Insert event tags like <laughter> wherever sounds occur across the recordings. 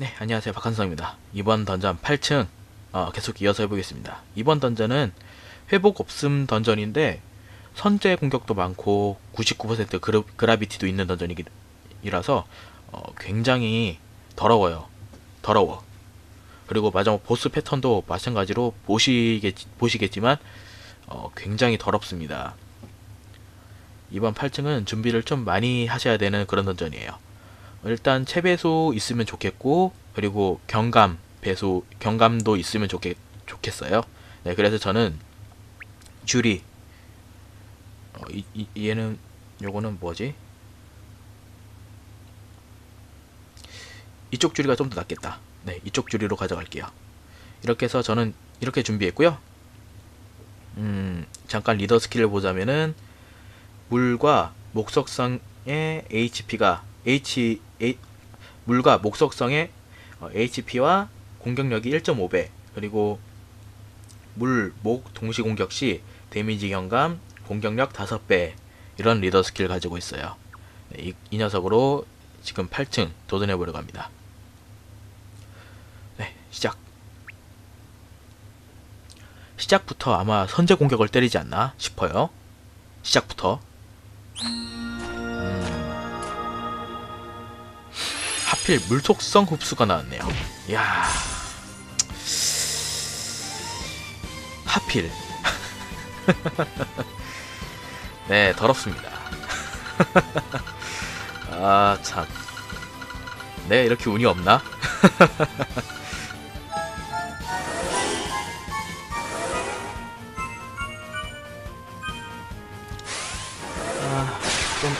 네, 안녕하세요. 박한성입니다. 이번 던전 8층 어, 계속 이어서 해보겠습니다. 이번 던전은 회복 없음 던전인데 선제 공격도 많고 99% 그르, 그라비티도 있는 던전이라서 어, 굉장히 더러워요. 더러워. 그리고 마지막 보스 패턴도 마찬가지로 보시겠, 보시겠지만 어, 굉장히 더럽습니다. 이번 8층은 준비를 좀 많이 하셔야 되는 그런 던전이에요. 일단 체배수 있으면 좋겠고 그리고 경감 배수 경감도 있으면 좋겠 좋겠어요. 네, 그래서 저는 줄이 어, 이, 이 얘는 요거는 뭐지? 이쪽 줄이가 좀 더 낫겠다. 네, 이쪽 줄이로 가져갈게요. 이렇게 해서 저는 이렇게 준비했고요. 음, 잠깐 리더 스킬을 보자면은 물과 목석성의 HP가 H, A, 물과 목석성의 어, HP와 공격력이 1.5배 그리고 물, 목 동시 공격 시 데미지 경감, 공격력 5배 이런 리더 스킬 가지고 있어요. 네, 이, 이 녀석으로 지금 8층 도전해 보려 합니다. 네, 시작. 시작부터 아마 선제 공격을 때리지 않나 싶어요. 시작부터. 하필 물속성 흡수가 나왔네요. 이야. 하필. <laughs> 네, 더럽습니다. <laughs> 아, 참. 네, 이렇게 운이 없나? <laughs> 아, 좀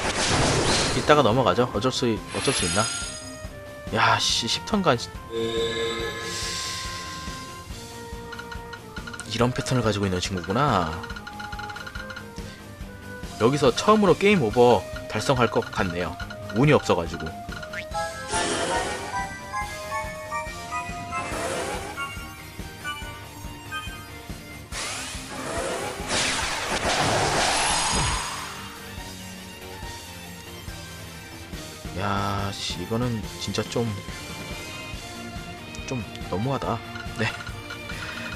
이따가 넘어가죠. 어쩔 수 어쩔 수 있나? 야, 씨, 10턴간 이런 패턴을 가지고 있는 친구구나. 여기서 처음으로 게임 오버 달성할 것 같네요. 운이 없어가지고. 야, 씨, 이거는 진짜 좀, 좀 너무하다. 네.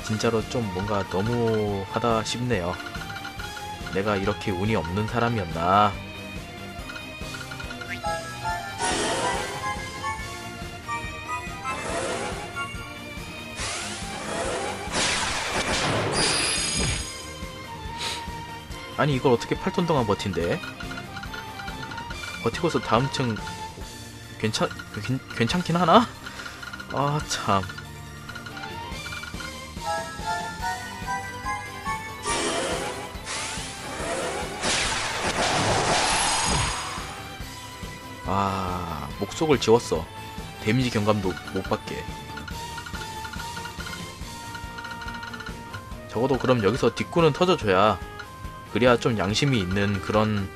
진짜로 좀 뭔가 너무하다 싶네요. 내가 이렇게 운이 없는 사람이었나. 아니, 이걸 어떻게 8톤 동안 버틴대? 버티고서 다음 층 괜찮 괜, 괜찮긴 하나? 아 참. 아 목속을 지웠어. 데미지 경감도 못 받게. 적어도 그럼 여기서 뒷구는 터져줘야 그래야 좀 양심이 있는 그런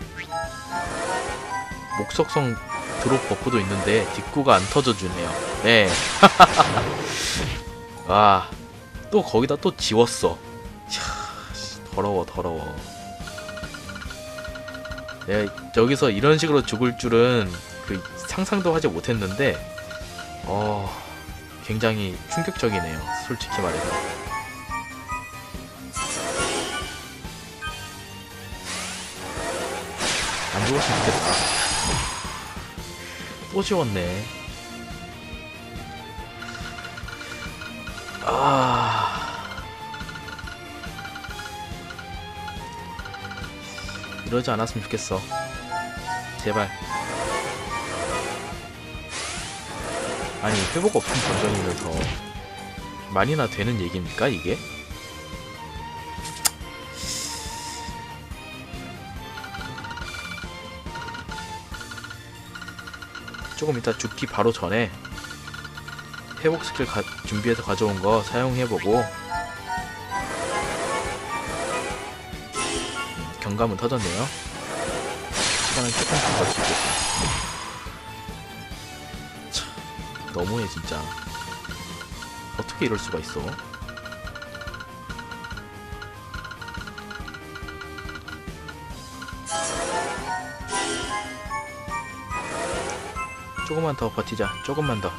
목석성 드롭 버프도 있는데 뒷구가 안 터져주네요. 네. <laughs> 아, 또 거기다 또 지웠어. 차, 씨, 더러워, 더러워. 내가 여기서 이런 식으로 죽을 줄은 그 상상도 하지 못했는데, 어, 굉장히 충격적이네요. 솔직히 말해서. 안 죽었으면 좋겠다. 또 지웠네. 아. 이러지 않았으면 좋겠어. 제발. 아니, 회복 없음 전전이면서 많이나 되는 얘기입니까, 이게? 조금 이따 죽기 바로 전에 회복 스킬 가- 준비해서 가져온 거 사용해보고 음, 경감은 터졌네요. 시간을 조금 더 버티고. 참 너무해 진짜. 어떻게 이럴 수가 있어 조금만 더 버티자 조금만 더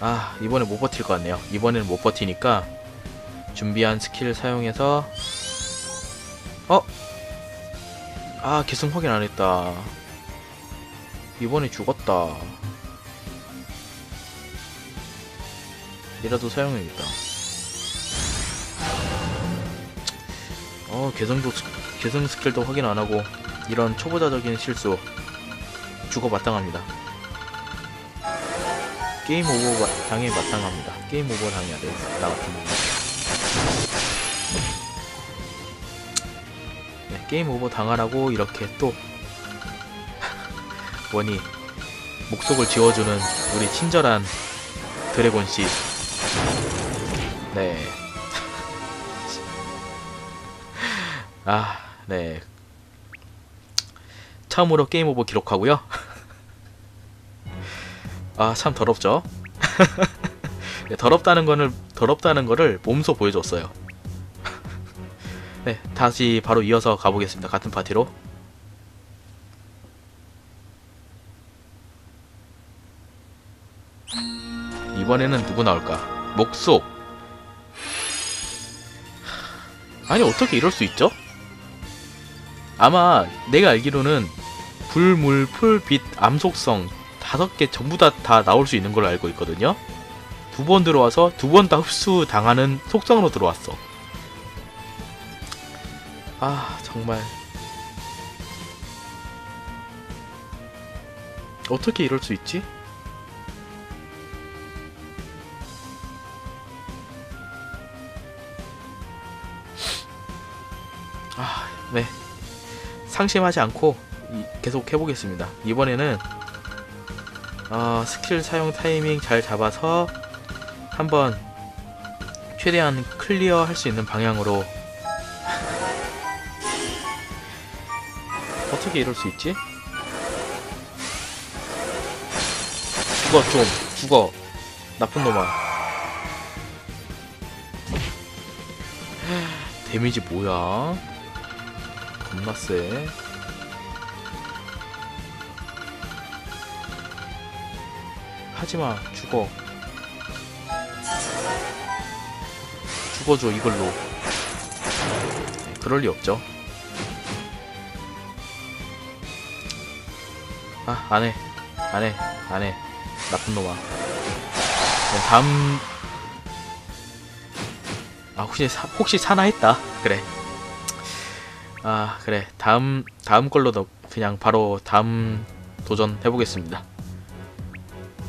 아, 이번에 못 버틸 것 같네요. 이번에는 못 버티니까 준비한 스킬 사용해서 어? 아, 계속 확인 안 했다. 이번에 죽었다. 이라도 사용해야겠다. 어, 개성도 스- 개성 스킬도 확인 안 하고 이런 초보자적인 실수 죽어 마땅합니다 게임 오버 마- 당해 마땅합니다 게임 오버 당해야 돼 나 같은 경우 네, 게임 오버 당하라고 이렇게 또 <laughs> 원이 목속을 지워주는 우리 친절한 드래곤 씨. 네. <laughs> 아, 네. 처음으로 게임 오버 기록하고요. <laughs> 아, 참 더럽죠? <laughs> 네, 더럽다는 거를 더럽다는 거를 몸소 보여줬어요. <laughs> 네, 다시 바로 이어서 가보겠습니다. 같은 파티로. 이번에는 누구 나올까? 목속. 아니 어떻게 이럴 수 있죠? 아마 내가 알기로는 불, 물, 풀, 빛, 암속성 다섯 개 전부 다, 다 나올 수 있는 걸로 알고 있거든요. 두 번 들어와서 두 번 다 흡수 당하는 속성으로 들어왔어. 아 정말 어떻게 이럴 수 있지? 상심하지 않고 이- 계속 해보겠습니다. 이번에는 어, 스킬 사용 타이밍 잘 잡아서 한번 최대한 클리어 할 수 있는 방향으로. <laughs> 어떻게 이럴 수 있지? 죽어 좀. 죽어. 나쁜 놈아. <sighs> 데미지 뭐야 겁나 세 하지마 죽어. 죽어줘 이걸로. 네, 그럴 리 없죠. 아 안해. 안해. 안해. 나쁜 놈아. 네, 다음. 아 혹시 사, 혹시 사나 했다? 그래 아 그래. 다음 다음 걸로 너 그냥 바로 다음 도전 해보겠습니다.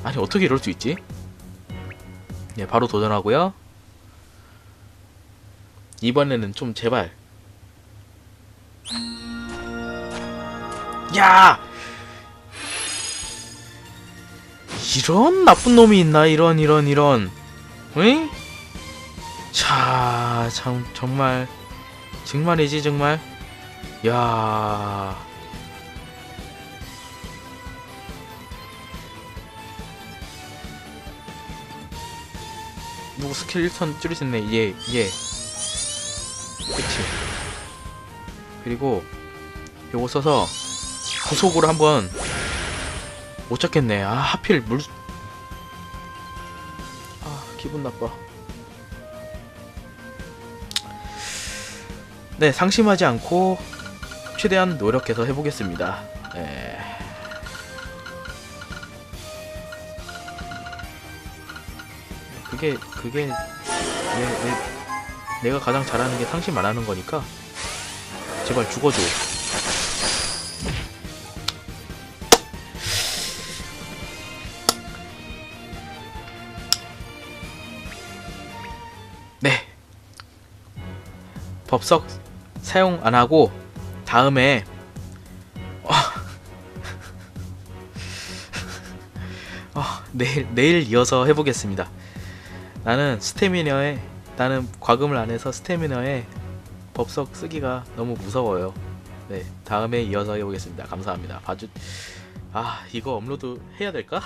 아니 어떻게 이럴 수 있지? 네 바로 도전하고요. 이번에는 좀 제발. 야! 이런 나쁜 놈이 있나? 이런 이런 이런. 응? 자, 참 정말. 정말이지 정말. 야. 누구 스킬 1턴 줄일 수 있네. 얘, 얘. 그치. 그리고 요거 써서 구속으로 한번 못 찾겠네. 아, 하필 물. 아, 기분 나빠. 네, 상심하지 않고 최대한 노력해서 해보겠습니다. 네. 그게 그게 내, 내, 내가 가장 잘하는 게 상심 안 하는 거니까 제발 죽어줘. 네, 법석 사용 안 하고 다음에 어, 어, 내일 내일 이어서 해보겠습니다. 나는 스태미너에 나는 과금을 안 해서 스태미너에 법석 쓰기가 너무 무서워요. 네 다음에 이어서 해보겠습니다. 감사합니다. 봐주 아 이거 업로드 해야 될까?